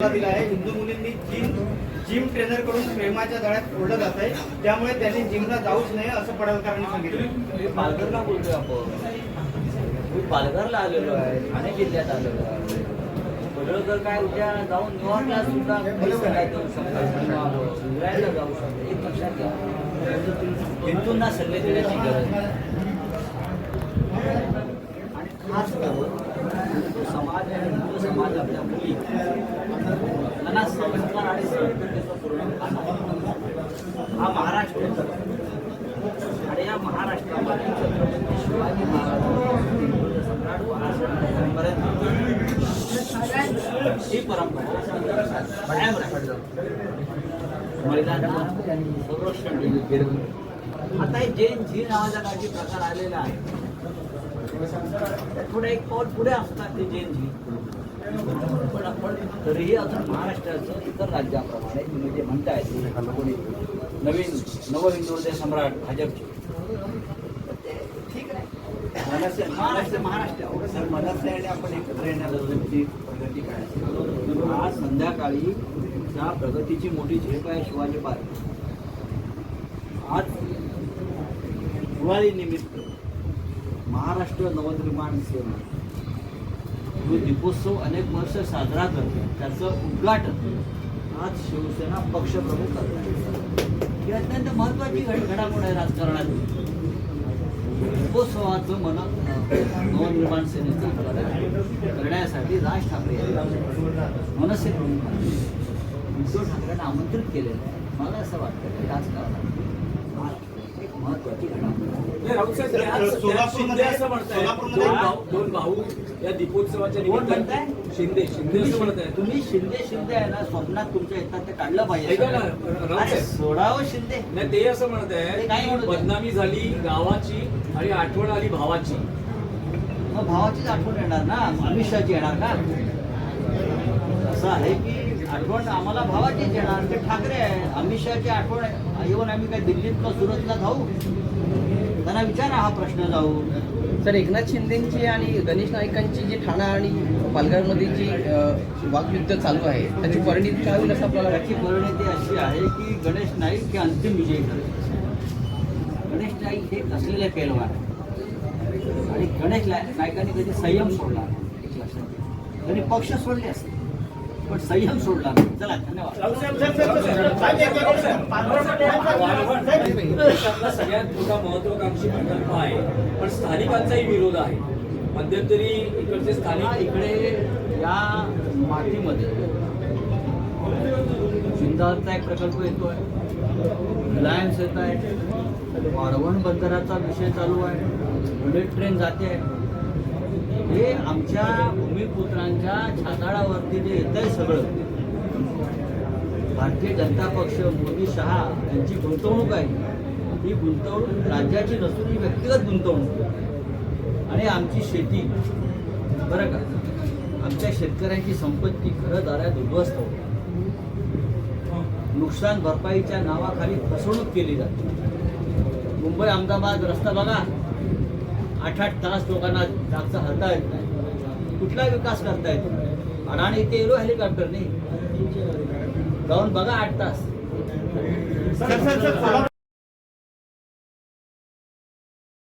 दिला आहे. हिंदू मुलींनी जिम जिम ट्रेनरकडून प्रेमाच्या दळ्यात ओढलं जात आहे. त्यामुळे त्यांनी जिमला जाऊच नये असं पडळकरांनी सांगितलं. पालघरला बोलतोय आपण. मी पालघरला आलेलो आहे. ठाणे जिल्ह्यात आलेलो आहे. पडळकर काय उद्या जाऊन न्यूयॉर्कला सुद्धा इंग्लंडला जाऊ शकतात एक लक्षात घ्या हिंदूंना सल्ले देण्याची गरज आणि खास करून हिंदू समाज आणि हिंदू समाजातल्या मुली त्यांना संस्कार आणि संस्कृतीचं पूर्ण भान आहे. हा महाराष्ट्र आणि या महाराष्ट्रामध्ये शिवाजी ही परंपरा कायम महिलांना संरक्षण आता हे जैन झी नावाचा काही प्रकार आलेला आहे. थोडं एक पाऊल पुढे असतात ते जैन झी तरीही अजून महाराष्ट्राचं इतर राज्याप्रमाणे तुम्ही जे म्हणताय ते कोणी नवीन नवहिंदू सम्राट भाजपचे. ठीक आहे. महाराष्ट्र महाराष्ट्र. सर मनसे आणि आपण एकत्र येण्याबद्दलची प्रगती करायची. आज संध्याकाळी त्या प्रगतीची मोठी झेप आहे शिवाजी पार्क. आज दिवाळी निमित्त महाराष्ट्र नवनिर्माण सेना जो दीपोत्सव अनेक वर्ष साजरा करते त्याचं उद्घाटन आज शिवसेना पक्षप्रमुख करतात. ही अत्यंत महत्वाची घड घडामोड आहे राजकारणात. दीपोत्सवाचं मन नवनिर्माण सेनेचं करण्यासाठी राज ठाकरे यांनी मनसे उद्धव ठाकरेंना आमंत्रित केलेलं आहे. मला असं वाटतं की? राजकारणात आज एक महत्वाची घडामोड आहे. नाही, राऊत साहेब, ते आज- ते आज शिंदे असं म्हणताय सोलापूरमध्ये- दोन भाऊ दोन भाऊ या दीपोत्सवाच्या निमित्ताने? शिंदे शिंदे असं म्हणत आहे तुम्ही शिंदे शिंदे आहे ना स्वप्नात तुमच्या येतात ते काढलं पाहिजे ना. सोडावं शिंदे. नाही ते असं म्हणत आहे? बदनामी झाली गावाची आणि आठवण आली भावाची. मग भावाचीच आठवण येणार ना? अमित शहाची येणार का असं आहे की आठवण आम्हाला भावाचीच येणार. ते ठाकरे आहे. अमित शहाची आठवण आहे. येऊन आम्ही काय दिल्लीत का सुरतला जाऊ? त्यांना विचारा हा प्रश्न जाऊ सर एकनाथ शिंदेची आणि गणेश नाईकांची जी ठाणा आणि पालघरमध्ये जी वाकयुद्ध चालू आहे त्याची परिणिती काय होईल असं आपल्याला त्याची परिणती अशी आहे की गणेश नाईक हे अंतिम विजयी ठरले. गणेश नाईक हे कसलेले पेलवान. आणि गणेश नाय- नाईकांनी कधी संयम सोडला लक्षात. त्यांनी पक्ष सोडले असते पण संयम सोडला नाही. चला धन्यवाद. देशातला सगळ्यात मोठा महत्वाकांक्षी प्रकल्प आहे पण स्थानिकांचाही विरोध आहे. मध्यंतरी इकडचे स्थानिक इकडे या मातीमध्ये सिंधारचा एक प्रकल्प येतो आहे रिलायन्स येत आहे वाढवण बंदराचा विषय चालू आहे बुलेट ट्रेन जाते. हे आमच्या भूमिपुत्रांच्या छाताळावरती जे येत आहे सगळं भारतीय जनता पक्ष मोदी शहा यांची गुंतवणूक आहे. ही गुंतवणूक राज्याची नसून ही व्यक्तिगत गुंतवणूक आणि आमची शेती बरं का? आमच्या शेतकऱ्यांची संपत्ती खरं दारात उद्ध्वस्त होते नुकसान भरपाईच्या नावाखाली फसवणूक केली जाते. मुंबई अहमदाबाद रस्ता बघा. आठ आठ तास लोकांना जागचा हलता येत नाही. कुठला विकास करता येतो? अडाणी इथे हेलिकॉप्टर हेलिकॉप्टरने जाऊन बघा आठ तास.